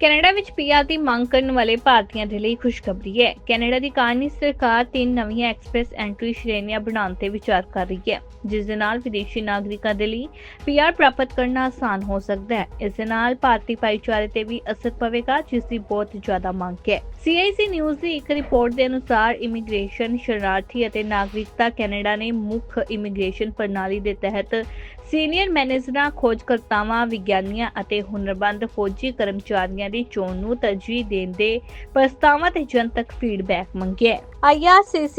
Canada ਵਿੱਚ PR ਦੀ ਮੰਗ ਕਰਨ ਵਾਲੇ ਭਾਰਤੀਆਂ ਦੇ ਲਈ ਖੁਸ਼ਖਬਰੀ ਹੈ। ਕੈਨੇਡਾ ਦੀ ਕਾਨੂੰਨੀ ਸਰਕਾਰ ਤਿੰਨ ਨਵੀਆਂ ਐਕਸਪ੍ਰੈਸ ਐਂਟਰੀ ਸ਼੍ਰੇਣੀਆਂ ਬਣਾਉਣ ਤੇ ਵਿਚਾਰ ਕਰ ਰਹੀ ਹੈ। ਜਿਸ ਦੇ ਨਾਲ ਵਿਦੇਸ਼ੀ ਨਾਗਰਿਕਾਂ ਦੇ ਲਈ ਪੀਆਰ ਪ੍ਰਾਪਤ ਕਰਨਾ ਆਸਾਨ ਹੋ ਸਕਦਾ ਹੈ। ਇਸ ਦੇ ਨਾਲ ਭਾਰਤੀ ਭਾਈਚਾਰੇ ਤੇ ਵੀ ਅਸਰ ਪਵੇਗਾ, ਜਿਸ ਦੀ ਬਹੁਤ ਜ਼ਿਆਦਾ ਮੰਗ ਹੈ। CIC ਨਿਊਜ਼ ਦੀ ਇੱਕ ਰਿਪੋਰਟ ਦੇ ਅਨੁਸਾਰ ਇਮੀਗ੍ਰੇਸ਼ਨ ਸ਼ਰਨਾਰਥੀ ਅਤੇ ਨਾਗਰਿਕਤਾ ਕੈਨੇਡਾ ਨੇ ਮੁੱਖ ਇਮੀਗ੍ਰੇਸ਼ਨ ਪ੍ਰਣਾਲੀ ਦੇ ਤਹਿਤ ਸੀਨੀਅਰ ਮੈਨੇਜਰਾਂ, ਖੋਜਕਰਤਾਵਾਂ, ਵਿਗਿਆਨੀਆਂ ਅਤੇ ਹੁਨਰਮੰਦ ਫੌਜੀ ਕਰਮਚਾਰੀਆਂ ਦੀ ਚੋਣ ਨੂੰ ਤਰਜੀਹ ਦੇਣ ਦੇ ਪ੍ਰਸਤਾਵਾਂ ਤੇ ਜਨਤਕ ਫੀਡਬੈਕ ਮੰਗਿਆ ਹੈ।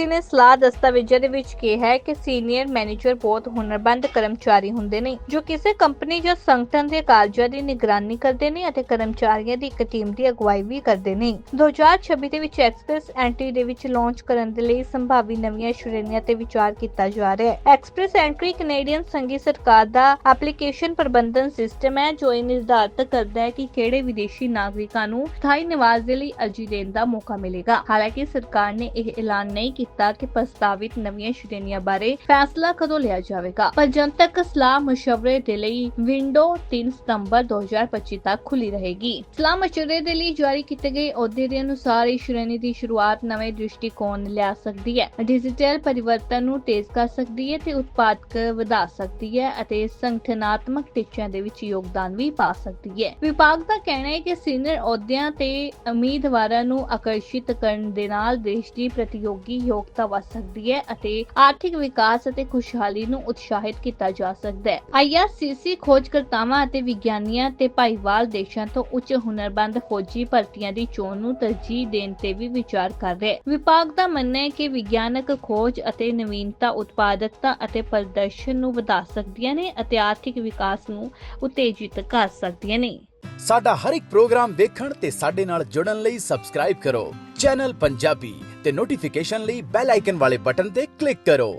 ਨੇ ਸਲਾਹ ਦਸਤਾਵੇਜ਼ਾਂ ਦੇ ਵਿੱਚ ਕਿਹਾ ਹੈ ਕਿ ਸੀਨੀਅਰ ਮੈਨੇਜਰ ਬਹੁਤ ਹੁਨਰਮੰਦ ਕਰਮਚਾਰੀ ਹੁੰਦੇ ਨੇ, ਜੋ ਕਿਸੇ ਕੰਪਨੀ ਜਾਂ ਸੰਗਠਨ ਦੇ ਕਾਰਜਾਂ ਦੀ ਨਿਗਰਾਨੀ ਕਰਦੇ ਨੇ ਅਤੇ ਕਰਮਚਾਰੀਆਂ ਦੀ ਇੱਕ ਟੀਮ ਦੀ ਅਗਵਾਈ ਵੀ ਕਰਦੇ ਨੇ। 2026 ਦੇ ਵਿੱਚ ਐਕਸਪ੍ਰੈਸ ਐਂਟਰੀ ਦੇ ਵਿੱਚ ਲਾਂਚ ਕਰਨ ਦੇ ਲਈ ਸੰਭਾਵੀ ਨਵੀਆਂ ਸ਼੍ਰੇਣੀਆਂ ਤੇ ਵਿਚਾਰ ਕੀਤਾ ਜਾ ਰਿਹਾ ਹੈ। ਐਕਸਪ੍ਰੈਸ ਐਂਟਰੀ ਕੈਨੇਡੀਅਨ ਸੰਘੀ ਸਰਕਾਰ ਦਾ ਐਪਲੀਕੇਸ਼ਨ ਪ੍ਰਬੰਧਨ ਸਿਸਟਮ ਹੈ, ਜੋ ਇਹ ਨਿਰਧਾਰਤ ਕਰਦਾ ਹੈ ਕਿ ਕਿਹੜੇ ਵਿਦੇਸ਼ੀ ਨਾਗਰਿਕਾਂ ਨੂੰ ਸਥਾਈ ਨਿਵਾਸ ਦੇ ਲਈ ਅਰਜ਼ੀ ਦੇਣ ਦਾ ਮੌਕਾ ਮਿਲੇਗਾ। ਹਾਲਾਂਕਿ ਸਰਕਾਰ ਨੇ ਇਹ ਐਲਾਨ ਨਹੀਂ ਕੀਤਾ ਕਿ ਪ੍ਰਸਤਾਵਿਤ ਨਵੀਆਂ ਸ਼੍ਰੇਣੀਆਂ ਬਾਰੇ ਫੈਸਲਾ ਕਦੋਂ ਲਿਆ ਜਾਵੇਗਾ। ਪਰ ਜਨਤਕ ਸਲਾਹ ਮਸ਼ਵਰੇ ਦੇ ਲਈ ਵਿੰਡੋ 3 ਸਤੰਬਰ 2025 ਤੱਕ ਖੁੱਲੀ ਰਹੇਗੀ। ਸਲਾਹ ਮਸ਼ਵਰੇ ਦੇ ਲਈ ਜਾਰੀ ਕੀਤੇ ਗਏ ਅਹੁਦੇ ਦੇ ਅਨੁਸਾਰ ਇਸ ਸ਼੍ਰੇਣੀ ਦੀ ਸ਼ੁਰੂਆਤ ਨਵੇਂ ਦ੍ਰਿਸ਼ਟੀਕੋਣ ਲਿਆ ਸਕਦੀ ਹੈ। ਡਿਜੀਟਲ ਪਰਿਵਰਤਨ ਨੂੰ ਤੇਜ਼ ਕਰ ਸਕਦੀ ਹੈ ਤੇ ਉਤਪਾਦਕ ਵਧਾ ਸਕਦੀ ਹੈ ਅਤੇ ਸੰਗਠਨਾਤਮਕ ਟੀਚਿਆਂ ਦੇ ਵਿੱਚ ਯੋਗਦਾਨ ਵੀ ਪਾ ਸਕਦੀ ਹੈ। ਵਿਭਾਗ ਦਾ ਕਹਿਣਾ ਹੈ ਕਿ ਸੀਨੀਅਰ ਅਹੁਦਿਆਂ ਤੇ ਉਮੀਦਵਾਰਾਂ ਨੂੰ ਆਕਰਸ਼ਿਤ ਕਰਨ ਦੇ ਨਾਲ ਦੇਸ਼ ਦੀ ਪ੍ਰਤੀਯੋਗੀ ਯੋਗਤਾ ਵਧ ਸਕਦੀ ਹੈ ਅਤੇ ਆਰਥਿਕ ਵਿਕਾਸ ਅਤੇ ਖੁਸ਼ਹਾਲੀ ਨੂੰ ਉਤਸ਼ਾਹਿਤ ਕੀਤਾ ਜਾ ਸਕਦਾ ਹੈ। IRCC ਖੋਜਕਰਤਾਵਾਂ ਅਤੇ ਵਿਗਿਆਨੀਆਂ ਤੇ ਭਾਈਵਾਲ ਦੇਸ਼ਾਂ ਤੋਂ ਉੱਚ ਹੁਨਰਬੰਦ ਫੌਜੀ ਭਰਤੀਆਂ ਦੀ ਚੋਣ ਨੂੰ ਤਰਜੀਹ ਦੇਣ ਤੇ ਵੀ ਵਿਚਾਰ ਕਰ ਰਿਹਾ ਹੈ। ਵਿਭਾਗ ਦਾ ਮੰਨਣਾ ਹੈ ਕਿ ਵਿਗਿਆਨਕ ਖੋਜ ਅਤੇ ਨਵੀਨਤਾ, ਉਤਪਾਦਕਤਾ ਅਤੇ ਪ੍ਰਦਰਸ਼ਨ ਨੂੰ ਵਧਾ ਸਕਦੀਆਂ ਨੇ ਅਤੇ ਆਰਥਿਕ ਵਿਕਾਸ ਨੂੰ ਉਤੇਜਿਤ ਕਰ ਸਕਦੀਆਂ ਨੇ। ਸਾਡਾ ਹਰ ਇੱਕ ਪ੍ਰੋਗਰਾਮ ਦੇਖਣ ਤੇ ਸਾਡੇ ਨਾਲ ਜੁੜਨ ਲਈ ਸਬਸਕ੍ਰਾਈਬ ਕਰੋ। ਚੈਨਲ ਪੰਜਾਬੀ ਤੇ ਨੋਟੀਫਿਕੇਸ਼ਨ ਲਈ ਬੈਲ ਆਈਕਨ ਵਾਲੇ ਬਟਨ ਤੇ ਕਲਿੱਕ ਕਰੋ।